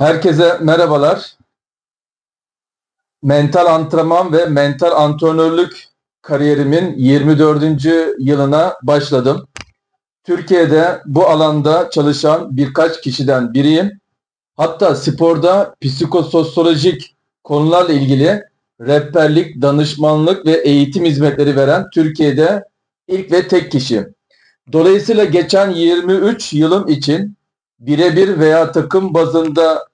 Herkese merhabalar. Mental antrenman ve mental antrenörlük kariyerimin 24. yılına başladım. Türkiye'de bu alanda çalışan birkaç kişiden biriyim. Hatta sporda psikososyolojik konularla ilgili rehberlik, danışmanlık ve eğitim hizmetleri veren Türkiye'de ilk ve tek kişiyim. Dolayısıyla geçen 23 yılım için birebir veya takım bazında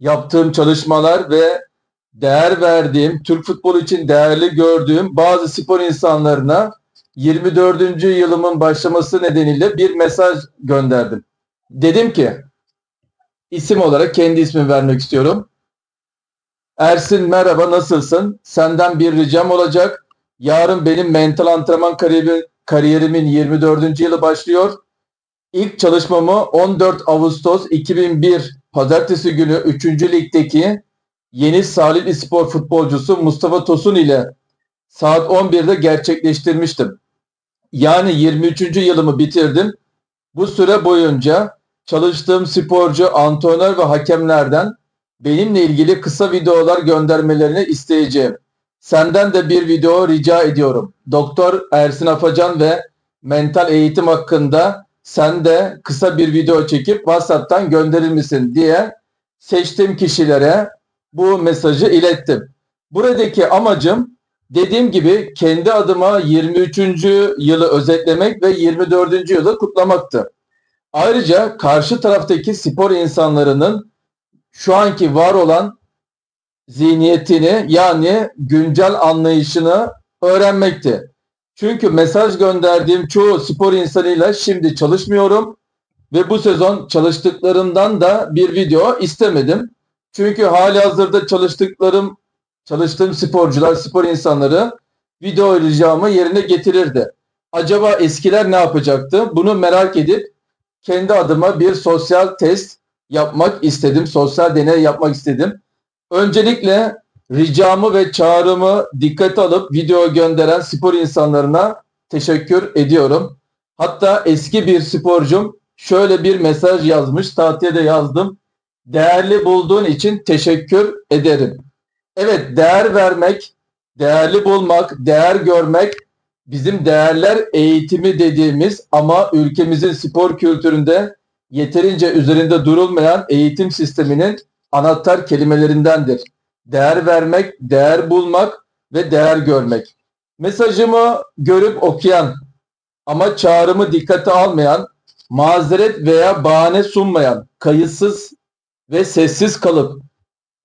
yaptığım çalışmalar ve değer verdiğim, Türk futbolu için değerli gördüğüm bazı spor insanlarına 24. yılımın başlaması nedeniyle bir mesaj gönderdim. Dedim ki, isim olarak kendi ismimi vermek istiyorum. Ersin merhaba nasılsın? Senden bir ricam olacak. Yarın benim mental antrenman kariyeri- kariyerimin 24. yılı başlıyor. İlk çalışmamı 14 Ağustos 2001 Pazartesi günü 3. Lig'deki Yeni Salihli Spor futbolcusu Mustafa Tosun ile saat 11'de gerçekleştirmiştim. Yani 23. yılımı bitirdim. Bu süre boyunca çalıştığım sporcu, antrenör ve hakemlerden benimle ilgili kısa videolar göndermelerini isteyeceğim. Senden de bir video rica ediyorum. Doktor Ersin Afacan ve mental eğitim hakkında sen de kısa bir video çekip WhatsApp'tan gönderir misin diye seçtiğim kişilere bu mesajı ilettim. Buradaki amacım dediğim gibi kendi adıma 23. yılı özetlemek ve 24. yılı kutlamaktı. Ayrıca karşı taraftaki spor insanlarının şu anki var olan zihniyetini yani güncel anlayışını öğrenmekti. Çünkü mesaj gönderdiğim çoğu spor insanıyla şimdi çalışmıyorum ve bu sezon çalıştıklarımdan da bir video istemedim. Çünkü hali hazırda çalıştıklarım, çalıştığım sporcular, spor insanları video ricamı yerine getirirdi. Acaba eskiler ne yapacaktı? Bunu merak edip kendi adıma bir sosyal test yapmak istedim. Sosyal deney yapmak istedim. Öncelikle ricamı ve çağrımı dikkate alıp video gönderen spor insanlarına teşekkür ediyorum. Hatta eski bir sporcum şöyle bir mesaj yazmış. Tahtaya da yazdım. Değerli bulduğun için teşekkür ederim. Evet değer vermek, değerli bulmak, değer görmek bizim değerler eğitimi dediğimiz ama ülkemizin spor kültüründe yeterince üzerinde durulmayan eğitim sisteminin anahtar kelimelerindendir. Değer vermek, değer bulmak ve değer görmek. Mesajımı görüp okuyan ama çağrımı dikkate almayan, mazeret veya bahane sunmayan, kayıtsız ve sessiz kalıp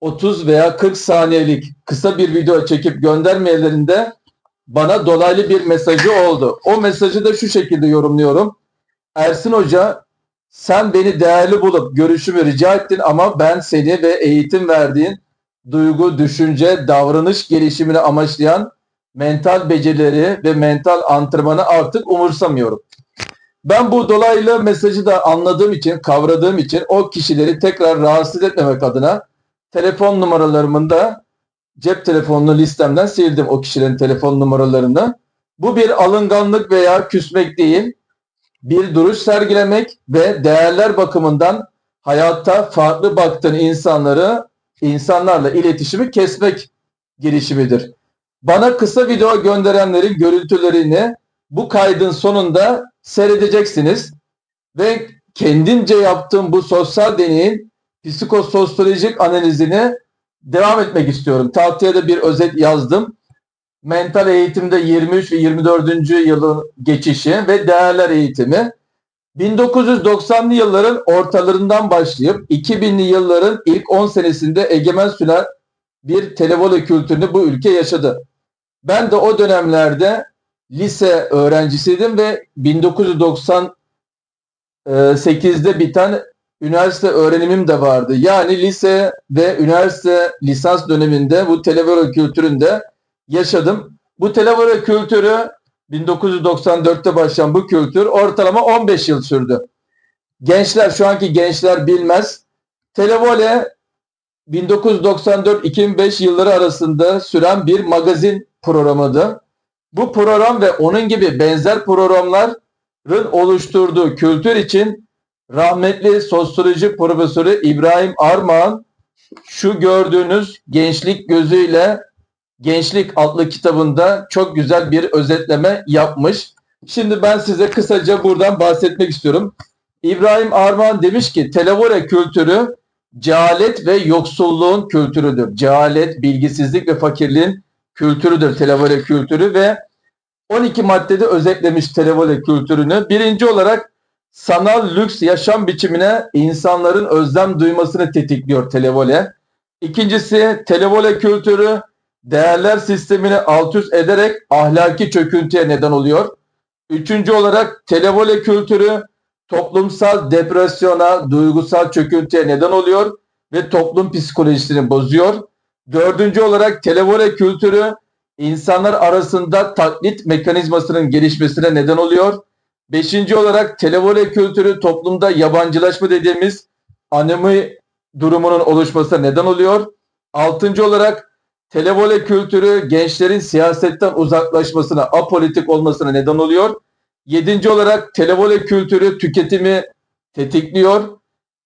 30 veya 40 saniyelik kısa bir video çekip göndermeyelerinde bana dolaylı bir mesajı oldu. O mesajı da şu şekilde yorumluyorum. Ersin Hoca sen beni değerli bulup görüşümü rica ettin ama ben seni ve eğitim verdiğin duygu, düşünce, davranış gelişimini amaçlayan mental becerileri ve mental antrenmanı artık umursamıyorum. Ben bu dolaylı mesajı da anladığım için, kavradığım için o kişileri tekrar rahatsız etmemek adına telefon numaralarımı da cep telefonunu listemden sildim o kişilerin telefon numaralarını. Bu bir alınganlık veya küsmek değil, bir duruş sergilemek ve değerler bakımından hayatta farklı baktığın insanları insanlarla iletişimi kesmek girişimidir. Bana kısa video gönderenlerin görüntülerini bu kaydın sonunda seyredeceksiniz ve kendimce yaptığım bu sosyal deneyin psikososyolojik analizini devam etmek istiyorum. Tahtaya da bir özet yazdım. Mental eğitimde 23 ve 24. yılın geçişi ve değerler eğitimi 1990'lı yılların ortalarından başlayıp 2000'li yılların ilk 10 senesinde egemen süren bir televole kültürünü bu ülke yaşadı. Ben de o dönemlerde lise öğrencisiydim ve 1998'de biten üniversite öğrenimim de vardı. Yani lise ve üniversite lisans döneminde bu televole kültüründe yaşadım. Bu televole kültürü 1994'te başlayan bu kültür ortalama 15 yıl sürdü. Gençler şu anki gençler bilmez. Televole 1994-2005 yılları arasında süren bir magazin programıydı. Bu program ve onun gibi benzer programların oluşturduğu kültür için rahmetli sosyoloji profesörü İbrahim Armağan şu gördüğünüz gençlik gözüyle Gençlik adlı kitabında çok güzel bir özetleme yapmış. Şimdi ben size kısaca buradan bahsetmek istiyorum. İbrahim Armağan demiş ki televore kültürü cehalet ve yoksulluğun kültürüdür. Cehalet, bilgisizlik ve fakirliğin kültürüdür televole kültürü ve 12 maddede özetlemiş televole kültürünü. Birinci olarak sanal lüks yaşam biçimine insanların özlem duymasını tetikliyor televole. İkincisi televole kültürü değerler sistemini alt üst ederek ahlaki çöküntüye neden oluyor. Üçüncü olarak televole kültürü toplumsal depresyona, duygusal çöküntüye neden oluyor ve toplum psikolojisini bozuyor. Dördüncü olarak televole kültürü insanlar arasında taklit mekanizmasının gelişmesine neden oluyor. Beşinci olarak televole kültürü toplumda yabancılaşma dediğimiz anemi durumunun oluşmasına neden oluyor. Altıncı olarak televole kültürü gençlerin siyasetten uzaklaşmasına, apolitik olmasına neden oluyor. Yedinci olarak televole kültürü tüketimi tetikliyor.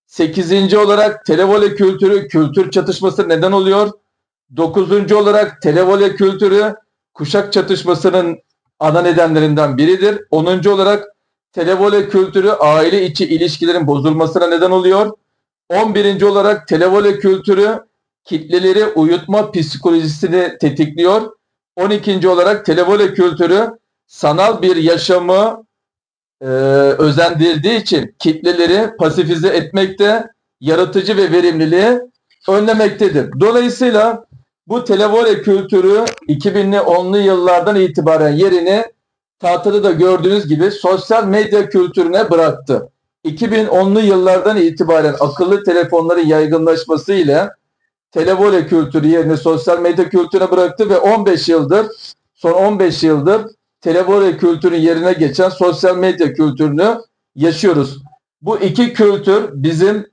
Sekizinci olarak televole kültürü kültür çatışması neden oluyor. Dokuzuncu olarak televole kültürü kuşak çatışmasının ana nedenlerinden biridir. Onuncu olarak televole kültürü aile içi ilişkilerin bozulmasına neden oluyor. On birinci olarak televole kültürü kitleleri uyutma psikolojisini tetikliyor. 12. olarak televole kültürü sanal bir yaşamı e, özendirdiği için kitleleri pasifize etmekte, yaratıcı ve verimliliği önlemektedir. Dolayısıyla bu televole kültürü 2000'li 10'lu yıllardan itibaren yerini tahtada da gördüğünüz gibi sosyal medya kültürüne bıraktı. 2010'lu yıllardan itibaren akıllı telefonların yaygınlaşması ile televole kültürü yerine sosyal medya kültürüne bıraktı ve 15 yıldır son 15 yıldır televole kültürün yerine geçen sosyal medya kültürünü yaşıyoruz. Bu iki kültür bizim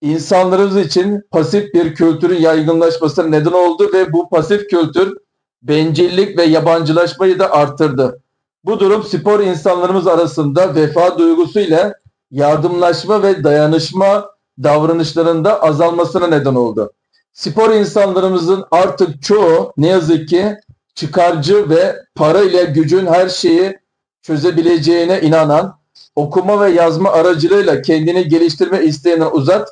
insanlarımız için pasif bir kültürün yaygınlaşmasına neden oldu ve bu pasif kültür bencillik ve yabancılaşmayı da arttırdı. Bu durum spor insanlarımız arasında vefa duygusu ile yardımlaşma ve dayanışma davranışlarında azalmasına neden oldu. Spor insanlarımızın artık çoğu ne yazık ki çıkarcı ve para ile gücün her şeyi çözebileceğine inanan, okuma ve yazma aracılığıyla kendini geliştirme isteğinden uzak,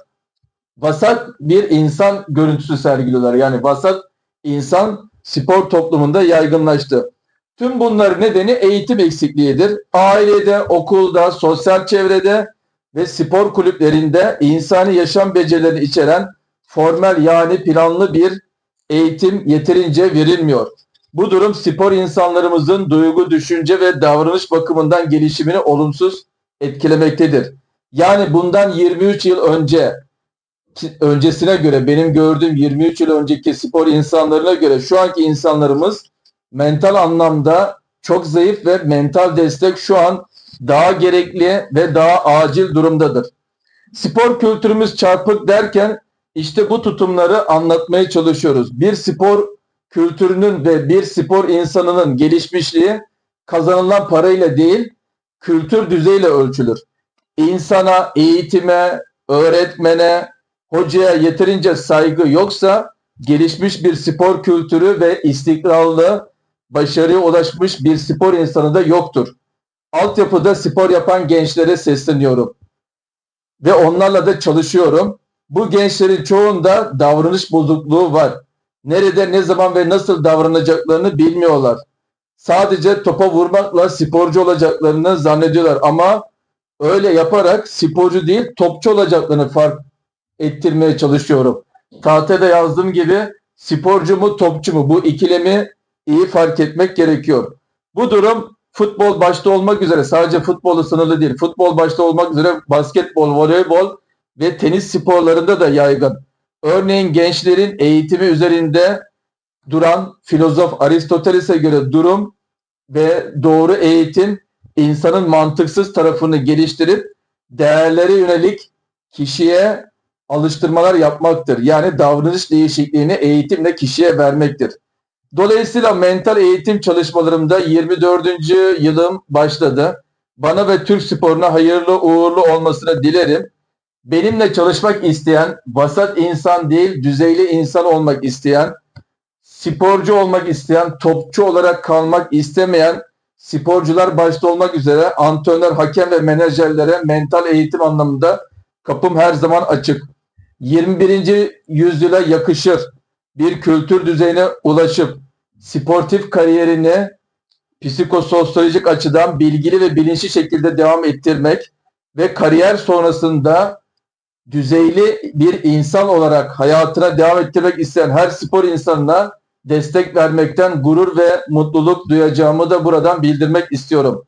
vasat bir insan görüntüsü sergiliyorlar. Yani vasat insan spor toplumunda yaygınlaştı. Tüm bunların nedeni eğitim eksikliğidir. Ailede, okulda, sosyal çevrede ve spor kulüplerinde insani yaşam becerilerini içeren formel yani planlı bir eğitim yeterince verilmiyor. Bu durum spor insanlarımızın duygu, düşünce ve davranış bakımından gelişimini olumsuz etkilemektedir. Yani bundan 23 yıl önce öncesine göre benim gördüğüm 23 yıl önceki spor insanlarına göre şu anki insanlarımız mental anlamda çok zayıf ve mental destek şu an daha gerekli ve daha acil durumdadır. Spor kültürümüz çarpık derken işte bu tutumları anlatmaya çalışıyoruz. Bir spor kültürünün ve bir spor insanının gelişmişliği kazanılan parayla değil, kültür düzeyiyle ölçülür. İnsana, eğitime, öğretmene, hocaya yeterince saygı yoksa gelişmiş bir spor kültürü ve istikrarlı, başarıya ulaşmış bir spor insanı da yoktur. Altyapıda spor yapan gençlere sesleniyorum. Ve onlarla da çalışıyorum. Bu gençlerin çoğunda davranış bozukluğu var. Nerede, ne zaman ve nasıl davranacaklarını bilmiyorlar. Sadece topa vurmakla sporcu olacaklarını zannediyorlar ama öyle yaparak sporcu değil topçu olacaklarını fark ettirmeye çalışıyorum. Tahtede yazdığım gibi sporcu mu topçu mu bu ikilemi iyi fark etmek gerekiyor. Bu durum futbol başta olmak üzere sadece futbolu sınırlı değil. Futbol başta olmak üzere basketbol, voleybol ve tenis sporlarında da yaygın. Örneğin gençlerin eğitimi üzerinde duran filozof Aristoteles'e göre durum ve doğru eğitim insanın mantıksız tarafını geliştirip değerlere yönelik kişiye alıştırmalar yapmaktır. Yani davranış değişikliğini eğitimle kişiye vermektir. Dolayısıyla mental eğitim çalışmalarımda 24. yılım başladı. bana ve Türk sporuna hayırlı uğurlu olmasını dilerim. Benimle çalışmak isteyen, vasat insan değil, düzeyli insan olmak isteyen, sporcu olmak isteyen, topçu olarak kalmak istemeyen sporcular başta olmak üzere antrenör, hakem ve menajerlere mental eğitim anlamında kapım her zaman açık. 21. yüzyıla yakışır bir kültür düzeyine ulaşıp sportif kariyerini psikososyolojik açıdan bilgili ve bilinçli şekilde devam ettirmek ve kariyer sonrasında düzeyli bir insan olarak hayatına devam ettirmek isteyen her spor insanına destek vermekten gurur ve mutluluk duyacağımı da buradan bildirmek istiyorum.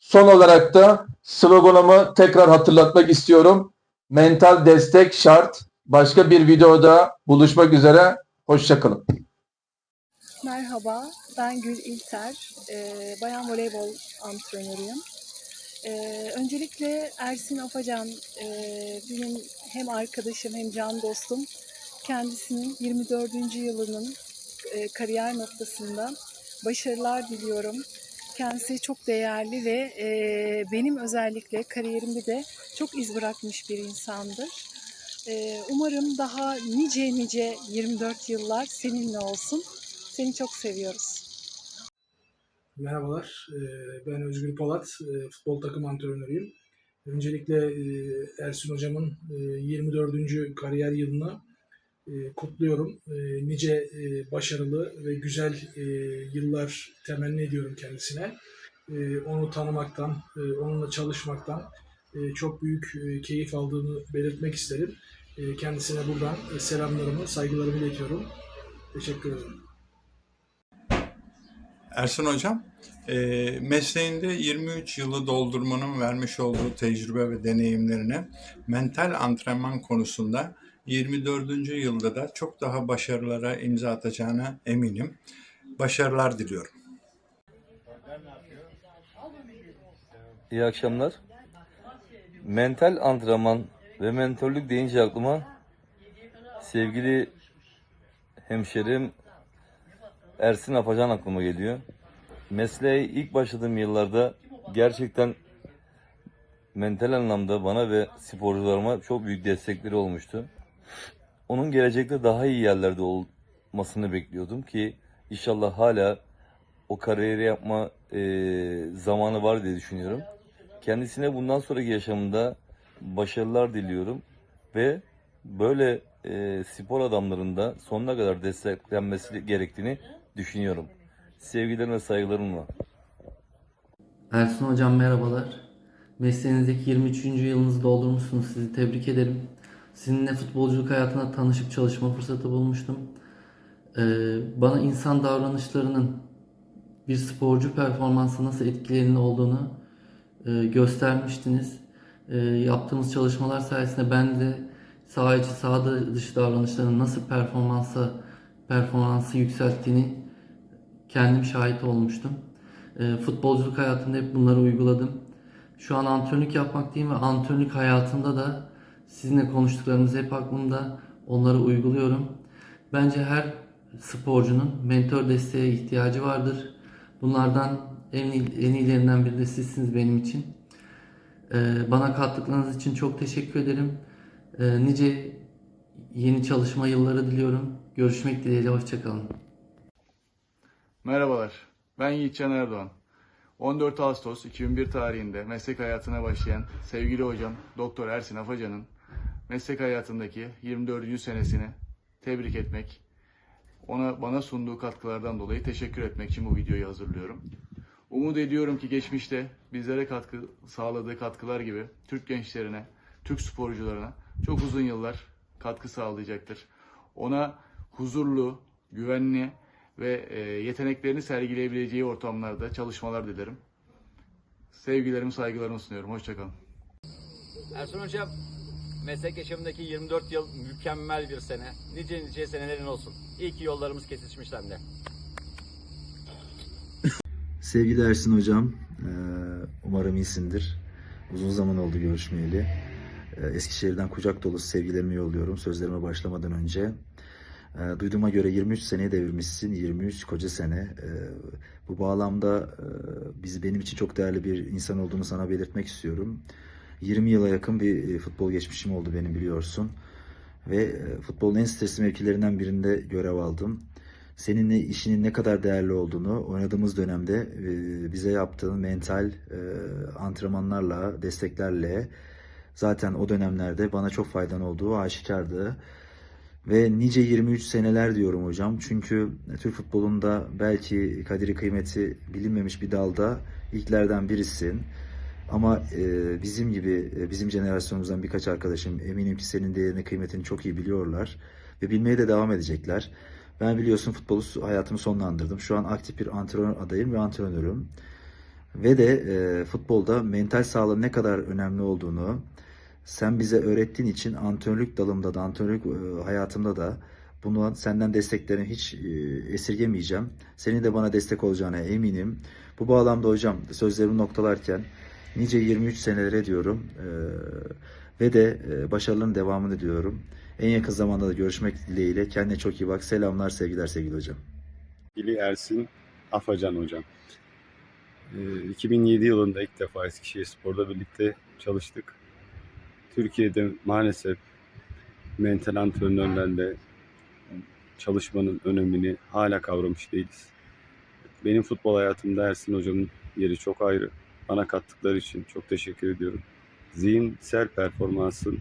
Son olarak da sloganımı tekrar hatırlatmak istiyorum. Mental destek şart. Başka bir videoda buluşmak üzere. Hoşçakalın. Merhaba, ben Gül İlter, Ee, bayan voleybol antrenörüyüm. Ee, öncelikle Ersin Afacan, ee, benim hem arkadaşım hem can dostum. Kendisinin 24. yılının ee, kariyer noktasında başarılar diliyorum. Kendisi çok değerli ve ee, benim özellikle kariyerimde de çok iz bırakmış bir insandır. Ee, umarım daha nice nice 24 yıllar seninle olsun. Seni çok seviyoruz. Merhabalar, ben Özgür Polat, futbol takım antrenörüyüm. Öncelikle eee, Ersin Hocam'ın eee, 24. kariyer yılını eee, kutluyorum. Eee, Nice başarılı ve güzel yıllar temenni ediyorum kendisine. Onu tanımaktan, onunla çalışmaktan çok büyük keyif aldığını belirtmek isterim. Kendisine buradan selamlarımı, saygılarımı iletiyorum. Teşekkür ederim. Ersin Hocam, e, mesleğinde 23 yılı doldurmanın vermiş olduğu tecrübe ve deneyimlerine mental antrenman konusunda 24. yılda da çok daha başarılara imza atacağına eminim. Başarılar diliyorum. İyi akşamlar. Mental antrenman ve mentörlük deyince aklıma sevgili hemşerim Ersin Afacan aklıma geliyor. Mesleğe ilk başladığım yıllarda gerçekten mental anlamda bana ve sporcularıma çok büyük destekleri olmuştu. Onun gelecekte daha iyi yerlerde olmasını bekliyordum ki inşallah hala o kariyeri yapma eee, zamanı var diye düşünüyorum. Kendisine bundan sonraki yaşamında başarılar diliyorum ve böyle eee, spor adamlarında sonuna kadar desteklenmesi gerektiğini düşünüyorum. Sevgilerim ve saygılarımla. Ersun Hocam merhabalar. Mesleğinizdeki 23. yılınızı doldurmuşsunuz. Sizi tebrik ederim. Sizinle futbolculuk hayatına tanışıp çalışma fırsatı bulmuştum. Ee, bana insan davranışlarının bir sporcu performansı nasıl etkilerinin olduğunu e, göstermiştiniz. E, yaptığımız çalışmalar sayesinde ben de saha içi saha dışı davranışların nasıl performansa performansı yükselttiğini kendim şahit olmuştum. E, futbolculuk hayatımda hep bunları uyguladım. Şu an antrenörlük yapmak değil ve antrenörlük hayatımda da sizinle konuştuklarımız hep aklımda. Onları uyguluyorum. Bence her sporcunun mentor desteğe ihtiyacı vardır. Bunlardan en, en iyilerinden biri de sizsiniz benim için. E, bana kattıklarınız için çok teşekkür ederim. E, nice yeni çalışma yılları diliyorum. Görüşmek dileğiyle. Hoşçakalın. Merhabalar, ben Yiğitcan Erdoğan. 14 Ağustos 2001 tarihinde meslek hayatına başlayan sevgili hocam Doktor Ersin Afacan'ın meslek hayatındaki 24. senesini tebrik etmek, ona bana sunduğu katkılardan dolayı teşekkür etmek için bu videoyu hazırlıyorum. Umut ediyorum ki geçmişte bizlere katkı sağladığı katkılar gibi Türk gençlerine, Türk sporcularına çok uzun yıllar katkı sağlayacaktır. Ona huzurlu, güvenli ve e, yeteneklerini sergileyebileceği ortamlarda çalışmalar dilerim. Sevgilerimi, saygılarımı sunuyorum. Hoşçakalın. Ersun Hocam, meslek yaşamındaki 24 yıl mükemmel bir sene. Nice nice senelerin olsun. İyi ki yollarımız kesişmiş sende. Sevgili Ersin Hocam, eee, umarım iyisindir. Uzun zaman oldu görüşmeyeli. Eee, Eskişehir'den kucak dolusu sevgilerimi yolluyorum sözlerime başlamadan önce. E, duyduğuma göre 23 seneye devirmişsin. 23 koca sene. E, bu bağlamda e, biz benim için çok değerli bir insan olduğunu sana belirtmek istiyorum. 20 yıla yakın bir e, futbol geçmişim oldu benim biliyorsun. Ve e, futbolun en stresli mevkilerinden birinde görev aldım. Seninle işinin ne kadar değerli olduğunu oynadığımız dönemde bize yaptığın mental antrenmanlarla, desteklerle zaten o dönemlerde bana çok faydan olduğu aşikardı. Ve nice 23 seneler diyorum hocam. Çünkü Türk futbolunda belki kadiri kıymeti bilinmemiş bir dalda ilklerden birisin. Ama e, bizim gibi, e, bizim jenerasyonumuzdan birkaç arkadaşım eminim ki senin değerini, kıymetini çok iyi biliyorlar. Ve bilmeye de devam edecekler. Ben biliyorsun futbolu hayatımı sonlandırdım. Şu an aktif bir antrenör adayım ve antrenörüm. Ve de e, futbolda mental sağlığın ne kadar önemli olduğunu sen bize öğrettiğin için antrenörlük dalımda da, antrenörlük e, hayatımda da bunu senden desteklerini hiç e, esirgemeyeceğim. Senin de bana destek olacağına eminim. Bu bağlamda hocam sözlerimi noktalarken nice 23 senelere diyorum e, ve de başarıların devamını diliyorum. En yakın zamanda da görüşmek dileğiyle. Kendine çok iyi bak. Selamlar, sevgiler sevgili hocam. İli Ersin Afacan hocam. Ee, 2007 yılında ilk defa Eskişehir Spor'da birlikte çalıştık. Türkiye'de maalesef mental antrenörlerle çalışmanın önemini hala kavramış değiliz. Benim futbol hayatımda Ersin hocamın yeri çok ayrı. Bana kattıkları için çok teşekkür ediyorum. Zihinsel performansın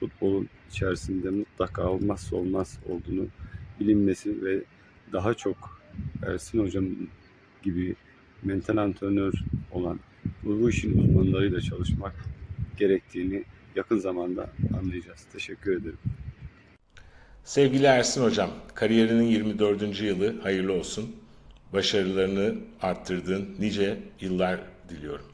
futbolun içerisinde mutlaka olmazsa olmaz olduğunu bilinmesi ve daha çok Ersin hocam gibi mental antrenör olan bu işin uzmanlarıyla çalışmak gerektiğini yakın zamanda anlayacağız. Teşekkür ederim. Sevgili Ersin Hocam, kariyerinin 24. yılı hayırlı olsun. Başarılarını arttırdığın nice yıllar diliyorum.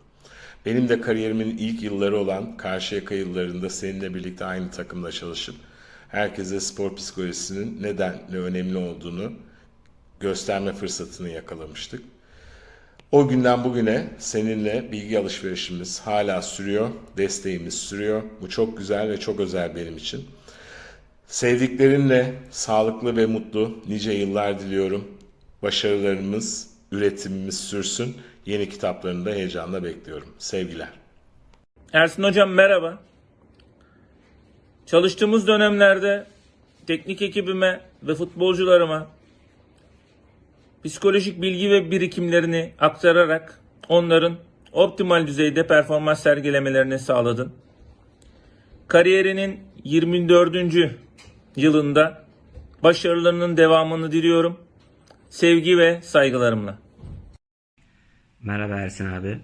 Benim de kariyerimin ilk yılları olan Karşıyaka yıllarında seninle birlikte aynı takımda çalışıp herkese spor psikolojisinin nedenle önemli olduğunu gösterme fırsatını yakalamıştık. O günden bugüne seninle bilgi alışverişimiz hala sürüyor, desteğimiz sürüyor. Bu çok güzel ve çok özel benim için. Sevdiklerinle sağlıklı ve mutlu nice yıllar diliyorum. Başarılarımız, üretimimiz sürsün. Yeni kitaplarını da heyecanla bekliyorum. Sevgiler. Ersin Hocam merhaba. Çalıştığımız dönemlerde teknik ekibime ve futbolcularıma psikolojik bilgi ve birikimlerini aktararak onların optimal düzeyde performans sergilemelerini sağladın. Kariyerinin 24. yılında başarılarının devamını diliyorum. Sevgi ve saygılarımla. Merhaba Ersin abi.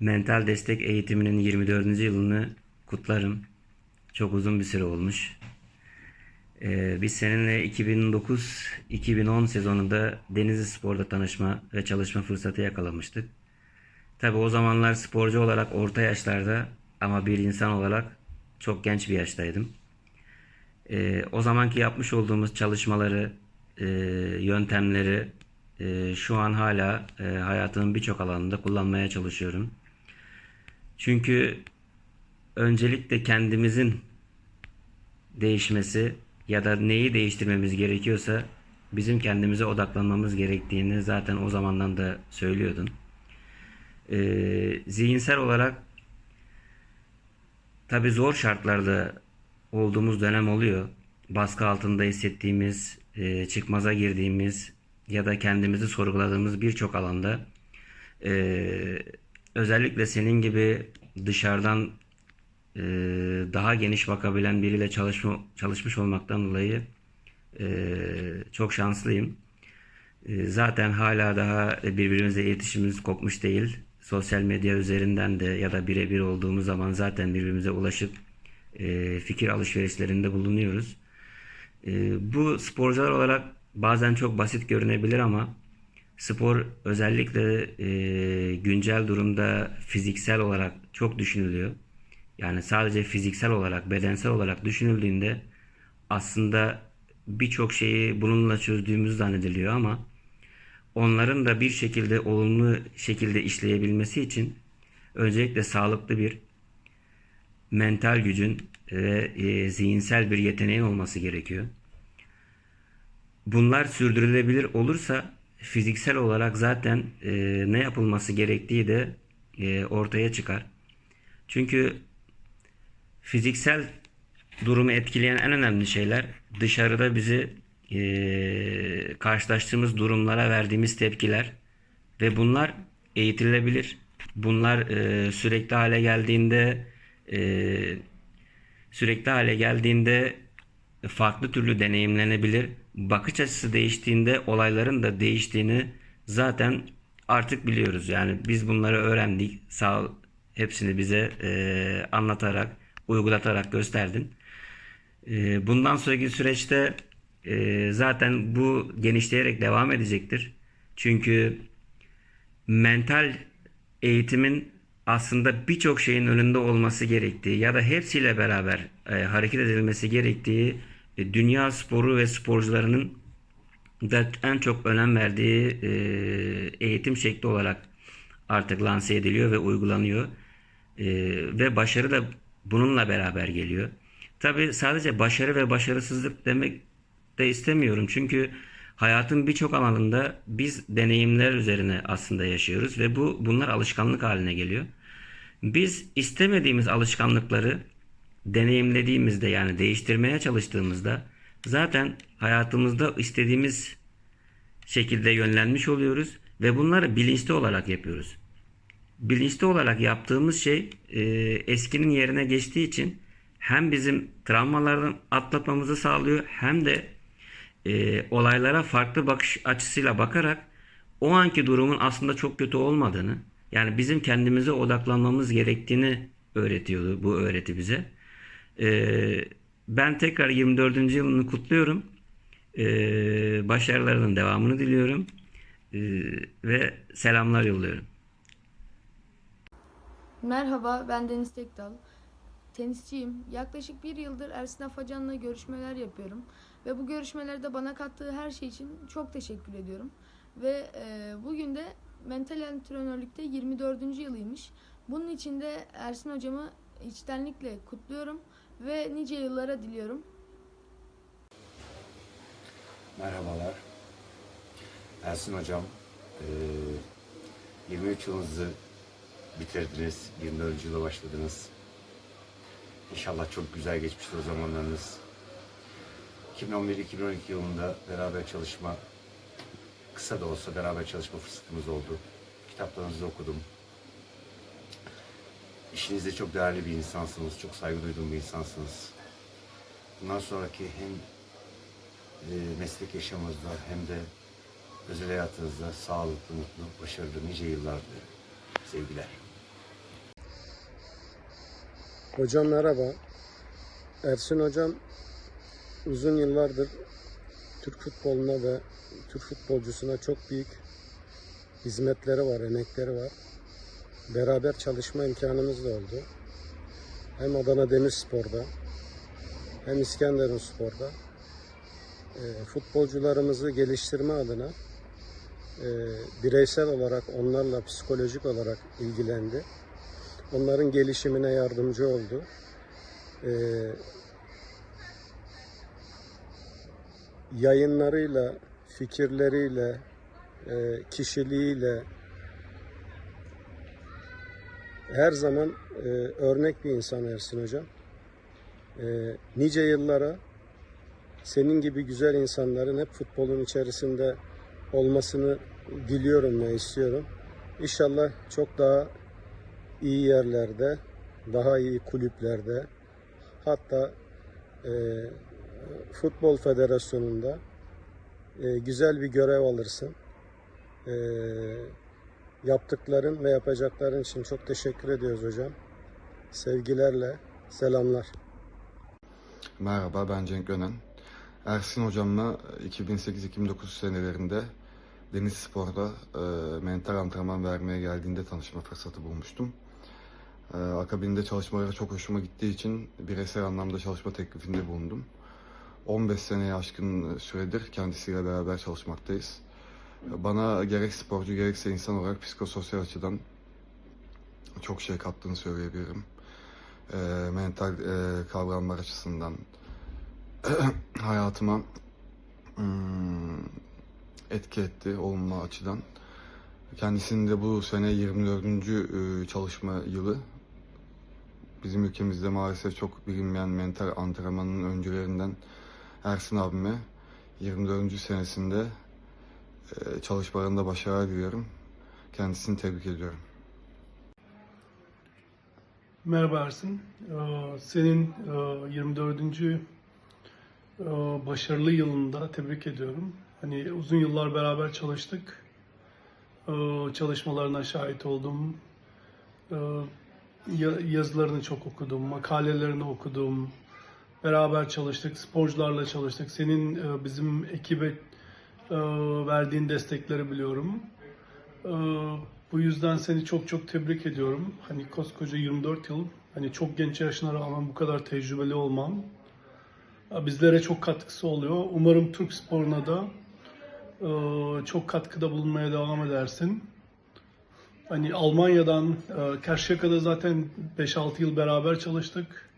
Mental destek eğitiminin 24. yılını kutlarım. Çok uzun bir süre olmuş. Ee, biz seninle 2009-2010 sezonunda Denizli Spor'da tanışma ve çalışma fırsatı yakalamıştık. Tabi o zamanlar sporcu olarak orta yaşlarda ama bir insan olarak çok genç bir yaştaydım. Ee, o zamanki yapmış olduğumuz çalışmaları, e, yöntemleri e, şu an hala e, hayatımın birçok alanında kullanmaya çalışıyorum. Çünkü öncelikle kendimizin değişmesi ya da neyi değiştirmemiz gerekiyorsa bizim kendimize odaklanmamız gerektiğini zaten o zamandan da söylüyordun. Ee, zihinsel olarak tabi zor şartlarda olduğumuz dönem oluyor. Baskı altında hissettiğimiz, e, çıkmaza girdiğimiz ya da kendimizi sorguladığımız birçok alanda e, özellikle senin gibi dışarıdan e, daha geniş bakabilen biriyle çalışma, çalışmış olmaktan dolayı e, çok şanslıyım. E, zaten hala daha birbirimizle iletişimimiz kopmuş değil. Sosyal medya üzerinden de ya da birebir olduğumuz zaman zaten birbirimize ulaşıp e, fikir alışverişlerinde bulunuyoruz. E, bu sporcular olarak bazen çok basit görünebilir ama spor özellikle e, güncel durumda fiziksel olarak çok düşünülüyor. Yani sadece fiziksel olarak, bedensel olarak düşünüldüğünde aslında birçok şeyi bununla çözdüğümüz zannediliyor ama onların da bir şekilde olumlu şekilde işleyebilmesi için öncelikle sağlıklı bir mental gücün ve e, zihinsel bir yeteneğin olması gerekiyor. bunlar sürdürülebilir olursa fiziksel olarak zaten e, ne yapılması gerektiği de e, ortaya çıkar. Çünkü fiziksel durumu etkileyen en önemli şeyler dışarıda bizi e, karşılaştığımız durumlara verdiğimiz tepkiler ve bunlar eğitilebilir. Bunlar e, sürekli hale geldiğinde e, sürekli hale geldiğinde farklı türlü deneyimlenebilir. Bakış açısı değiştiğinde olayların da değiştiğini zaten artık biliyoruz. Yani biz bunları öğrendik. Sağ ol, hepsini bize e, anlatarak, uygulatarak gösterdin. E, bundan sonraki süreçte e, zaten bu genişleyerek devam edecektir. Çünkü mental eğitimin aslında birçok şeyin önünde olması gerektiği ya da hepsiyle beraber e, hareket edilmesi gerektiği e, dünya sporu ve sporcularının da en çok önem verdiği e, eğitim şekli olarak artık lanse ediliyor ve uygulanıyor. E, ve başarı da bununla beraber geliyor. Tabii sadece başarı ve başarısızlık demek de istemiyorum. Çünkü hayatın birçok alanında biz deneyimler üzerine aslında yaşıyoruz ve bu bunlar alışkanlık haline geliyor. Biz istemediğimiz alışkanlıkları deneyimlediğimizde yani değiştirmeye çalıştığımızda zaten hayatımızda istediğimiz şekilde yönlenmiş oluyoruz ve bunları bilinçli olarak yapıyoruz. Bilinçli olarak yaptığımız şey e, eskinin yerine geçtiği için hem bizim travmalardan atlatmamızı sağlıyor hem de e, olaylara farklı bakış açısıyla bakarak o anki durumun aslında çok kötü olmadığını yani bizim kendimize odaklanmamız gerektiğini öğretiyordu bu öğreti bize. E, ben tekrar 24. yılını kutluyorum. E, başarılarının devamını diliyorum. E, ve selamlar yolluyorum. Merhaba, ben Deniz Tekdal. Tenisçiyim. Yaklaşık bir yıldır Ersin Afacan'la görüşmeler yapıyorum. Ve bu görüşmelerde bana kattığı her şey için çok teşekkür ediyorum. Ve e, bugün de mental antrenörlükte 24. yılıymış. Bunun için de Ersin hocamı içtenlikle kutluyorum ve nice yıllara diliyorum. Merhabalar. Ersin Hocam, eee, 23 yılınızı bitirdiniz, 24. yıla başladınız. İnşallah çok güzel geçmiştir o zamanlarınız. 2011-2012 yılında beraber çalışma, kısa da olsa beraber çalışma fırsatımız oldu. Kitaplarınızı okudum. İşinizde çok değerli bir insansınız, çok saygı duyduğum bir insansınız. Bundan sonraki hem e, meslek yaşamınızda hem de özel hayatınızda sağlıklı, mutlu, başarılı nice yıllar dilerim. Sevgiler. Hocam merhaba. Ersin hocam uzun yıllardır Türk futboluna ve Türk futbolcusuna çok büyük hizmetleri var, emekleri var. Beraber çalışma imkanımız da oldu. Hem Adana Demirspor'da hem İskenderun Spor'da e, futbolcularımızı geliştirme adına e, bireysel olarak onlarla psikolojik olarak ilgilendi. Onların gelişimine yardımcı oldu. E, yayınlarıyla, fikirleriyle, e, kişiliğiyle her zaman e, örnek bir insan Ersin Hocam. E, nice yıllara senin gibi güzel insanların hep futbolun içerisinde olmasını diliyorum ve istiyorum. İnşallah çok daha iyi yerlerde, daha iyi kulüplerde, hatta e, Futbol Federasyonu'nda e, güzel bir görev alırsın. E, yaptıkların ve yapacakların için çok teşekkür ediyoruz hocam. Sevgilerle, selamlar. Merhaba ben Cenk Önen. Ersin hocamla 2008-2009 senelerinde Deniz Spor'da e, mental antrenman vermeye geldiğinde tanışma fırsatı bulmuştum. E, akabinde çalışmaları çok hoşuma gittiği için bireysel anlamda çalışma teklifinde bulundum. 15 seneye aşkın süredir kendisiyle beraber çalışmaktayız. Bana gerek sporcu gerekse insan olarak psikososyal açıdan çok şey kattığını söyleyebilirim. E, mental e, kavramlar açısından hayatıma hmm, etki etti olumlu açıdan. Kendisinin de bu sene 24. e, çalışma yılı. Bizim ülkemizde maalesef çok bilinmeyen mental antrenmanın öncülerinden Ersin abime 24. senesinde e, çalışmalarında başarılar diliyorum. Kendisini tebrik ediyorum. Merhaba Ersin. Ee, Senin e, 24. e, başarılı yılında tebrik ediyorum. Hani uzun yıllar beraber çalıştık. Çalışmalarına şahit oldum. Ya- Yazılarını çok okudum, makalelerini okudum. Beraber çalıştık, sporcularla çalıştık. Senin e, bizim ekibe e, verdiğin destekleri biliyorum. Ee, Bu yüzden seni çok çok tebrik ediyorum. Hani koskoca 24 yıl, hani çok genç yaşına rağmen bu kadar tecrübeli olman e, bizlere çok katkısı oluyor. Umarım Türk sporuna da e, çok katkıda bulunmaya devam edersin. Hani Almanya'dan, e, Karşıyaka'da zaten 5-6 yıl beraber çalıştık.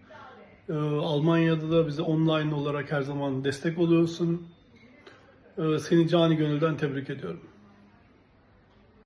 E, Almanya'da da bize online olarak her zaman destek oluyorsun. E, Seni cani gönülden tebrik ediyorum.